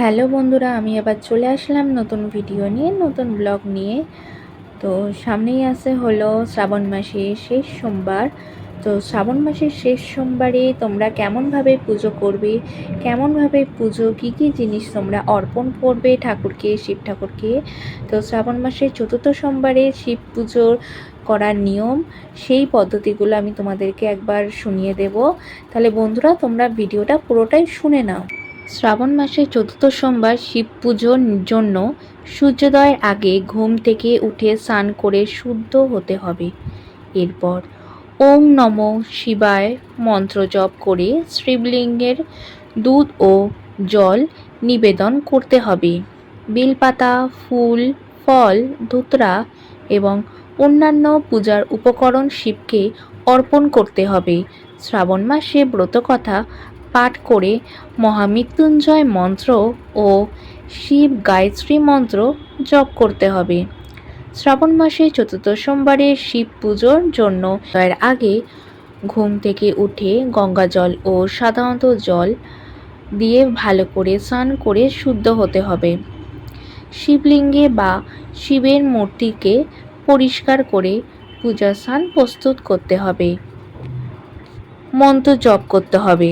Hello বন্ধুরা, আমি আবার চলে আসলাম নতুন ভিডিও নিয়ে, নতুন ব্লগ নিয়ে। তো সামনেই আসে হলো শ্রাবণ মাসের শেষ সোমবার। তো শ্রাবণ মাসের শেষ সোমবারে তোমরা কেমনভাবে পুজো করবে, কেমনভাবে পুজো, কী কী জিনিস তোমরা অর্পণ করবে ঠাকুরকে, শিব ঠাকুরকে? তো শ্রাবণ মাসের চতুর্থ সোমবারে শিব পুজোর করার নিয়ম, সেই পদ্ধতিগুলো আমি তোমাদেরকে একবার শুনিয়ে দেব। তাহলে বন্ধুরা, তোমরা ভিডিওটা পুরোটাই শুনে নাও। শ্রাবণ মাসের চতুর্থ সোমবার শিব পুজোর জন্য সূর্যোদয়ের আগে ঘুম থেকে উঠে স্নান করে শুদ্ধ হতে হবে। এরপর ওম নম শিবায় মন্ত্র জপ করে শিবলিঙ্গের দুধ ও জল নিবেদন করতে হবে। বেলপাতা, ফুল, ফল, ধুতরা এবং অন্যান্য পূজার উপকরণ শিবকে অর্পণ করতে হবে। শ্রাবণ মাসে ব্রতকথা পাঠ করে মহামৃত্যুঞ্জয় মন্ত্র ও শিব গায়ত্রী মন্ত্র জপ করতে হবে। শ্রাবণ মাসে চতুর্থ সোমবারে শিব পুজোর জন্য এর আগে ঘুম থেকে উঠে গঙ্গা জল ও সাধারণত জল দিয়ে ভালো করে স্নান করে শুদ্ধ হতে হবে। শিবলিঙ্গে বা শিবের মূর্তিকে পরিষ্কার করে পূজা স্নান প্রস্তুত করতে হবে। মন্ত্র জপ করতে হবে।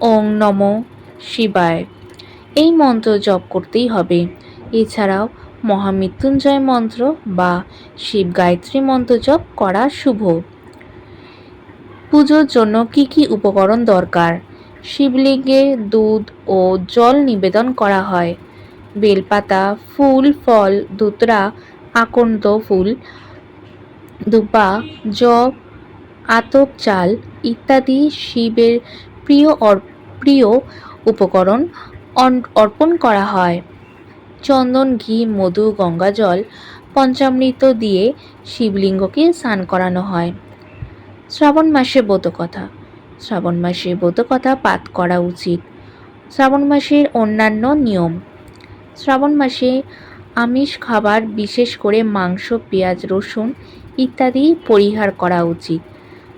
ওং নম শিবায়। এই মন্ত্র জপ করতেই হবে। এছাড়াও মহামৃত্যুঞ্জয় মন্ত্র বা শিব গায়ত্রী মন্ত্র জপ করা শুভ। পুজোর জন্য কি কি উপকরণ দরকার? শিবলিঙ্গে দুধ ও জল নিবেদন করা হয়। বেলপাতা, ফুল, ফল, ধুতরা, আকন্দ ফুল দুপা জব, আতপ চাল ইত্যাদি শিবের প্রিয় প্রিয় উপকরণ অর্পণ করা হয়। চন্দন, ঘি, মধু, গঙ্গা জল, পঞ্চামৃত দিয়ে শিবলিঙ্গকে স্নান করানো হয়। শ্রাবণ মাসে ব্রতকথা। শ্রাবণ মাসে ব্রতকথা পাঠ করা উচিত। শ্রাবণ মাসের অন্যান্য নিয়ম। শ্রাবণ মাসে আমিষ খাবার বিশেষ করে মাংস, পেঁয়াজ, রসুন ইত্যাদি পরিহার করা উচিত।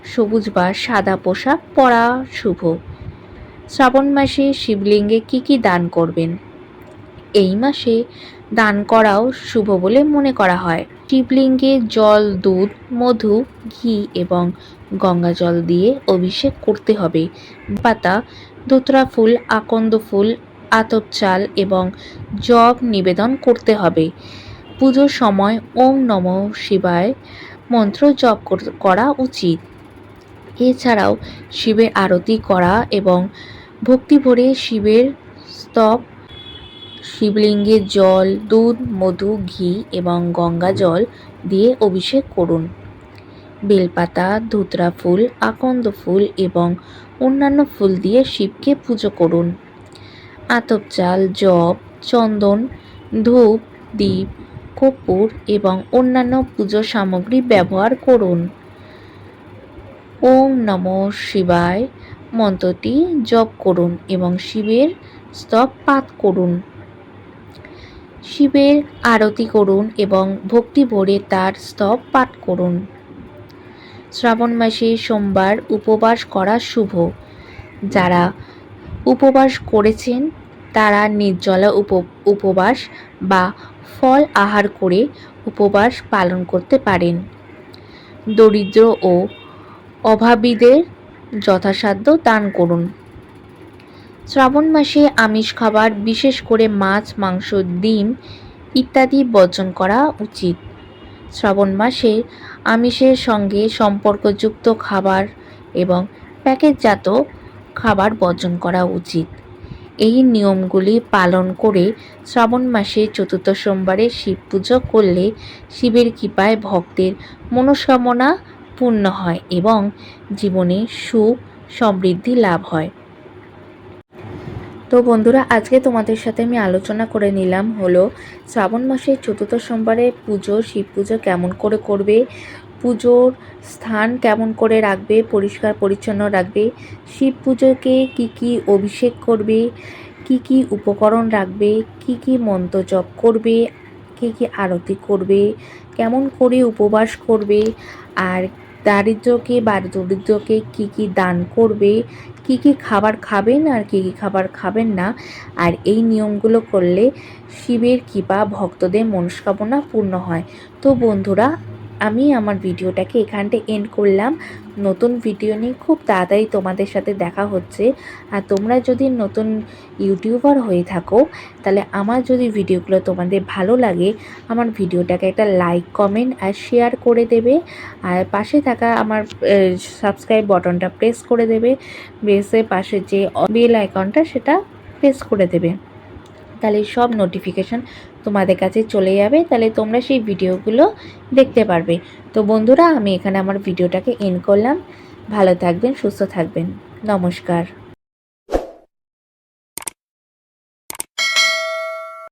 সবুজ বা সাদা পোশাক পরা শুভ। শ্রাবণ মাসে শিবলিঙ্গে কি কি দান করবেন? এই মাসে দান করাও শুভ বলে মনে করা হয়। শিবলিঙ্গে জল, দুধ, মধু, ঘি এবং গঙ্গা জল দিয়ে অভিষেক করতে হবে। পাতা দোতরা ফুল, আকন্দ ফুল, আতপ চাল এবং জব নিবেদন করতে হবে। পুজোর সময় ওম নম শিবায় মন্ত্র জপ করা উচিত। এছাড়াও শিবের আরতি করা এবং ভক্তি ভরে শিবের স্তব, শিবলিঙ্গে জল, দুধ, মধু, ঘি এবং গঙ্গা জল দিয়ে অভিষেক করুন। বেলপাতা, ধুতরা ফুল, আকন্দ ফুল এবং অন্যান্য ফুল দিয়ে শিবকে পুজো করুন। আতপ চাল, জব, চন্দন, ধূপ দ্বীপ কর্পূর এবং অন্যান্য পুজো সামগ্রী ব্যবহার করুন। ওম নম শিবায়। মন্ত্রটি জপ করুন এবং শিবের স্তব পাঠ করুন। শিবের আরতি করুন এবং ভক্তি ভরে তার স্তব পাঠ করুন। শ্রাবণ মাসে সোমবার উপবাস করা শুভ। যারা উপবাস করেছেন, তারা নির্জলা উপ, উপবাস বা ফল আহার করে উপবাস পালন করতে পারেন। দরিদ্র ও অভাবীদের যথাসাধ্য দান করুন। শ্রাবণ মাসে আমিষ খাবার, বিশেষ করে মাছ, মাংস, ডিম ইত্যাদি বর্জন করা উচিত। শ্রাবণ মাসে আমিষের সঙ্গে সম্পর্কযুক্ত খাবার এবং প্যাকেটজাত খাবার বর্জন করা উচিত। এই নিয়মগুলি পালন করে শ্রাবণ মাসে চতুর্থ সোমবারে শিব পুজো করলে শিবের কৃপায় ভক্তের মনস্কামনা পূর্ণ হয় এবং জীবনে সুখ, সমৃদ্ধি লাভ হয়। তো বন্ধুরা, আজকে তোমাদের সাথে আমি আলোচনা করে নিলাম হলো, শ্রাবণ মাসের চতুর্থ সোমবারে পুজো, শিব পুজো কেমন করে করবে, পুজোর স্থান কেমন করে রাখবে, পরিষ্কার পরিচ্ছন্ন রাখবে, শিব পুজোকে কি কি অভিষেক করবে, কি কি উপকরণ রাখবে, কি কি মন্ত্র জপ করবে, কি কি আরতি করবে, কেমন করে উপবাস করবে, আর দারিদ্রকে বা দরিদ্রকে কি কি দান করবে, কি কি খাবার খাবেন আর কি কি খাবার খাবেন না? আর এই নিয়মগুলো করলে শিবের কৃপা, ভক্তদের মনস্কামনা পূর্ণ হয়। তো বন্ধুরা আমি আমার ভিডিওটাকে এখানটা এন্ড করলাম। নতুন ভিডিও নিয়ে খুব তাড়াতাড়ি তোমাদের সাথে দেখা হচ্ছে। আর তোমরা যদি নতুন ইউটিউবার হয়ে থাকো, তাহলে আমার যদি ভিডিওগুলো তোমাদের ভালো লাগে, আমার ভিডিওটাকে একটা লাইক কমেন্ট আর শেয়ার করে দেবে। আর পাশে থাকা আমার সাবস্ক্রাইব বটনটা প্রেস করে দেবে। প্রেসের পাশে যে বেল আইকনটা সেটা প্রেস করে দেবে। তাহলে সব নোটিফিকেশান তোমাদের কাছে চলে যাবে, তাহলে তোমরা সেই ভিডিওগুলো দেখতে পারবে। তো বন্ধুরা, আমি এখানে আমার ভিডিওটাকে এন্ড করলাম। ভালো থাকবেন, সুস্থ থাকবেন। নমস্কার।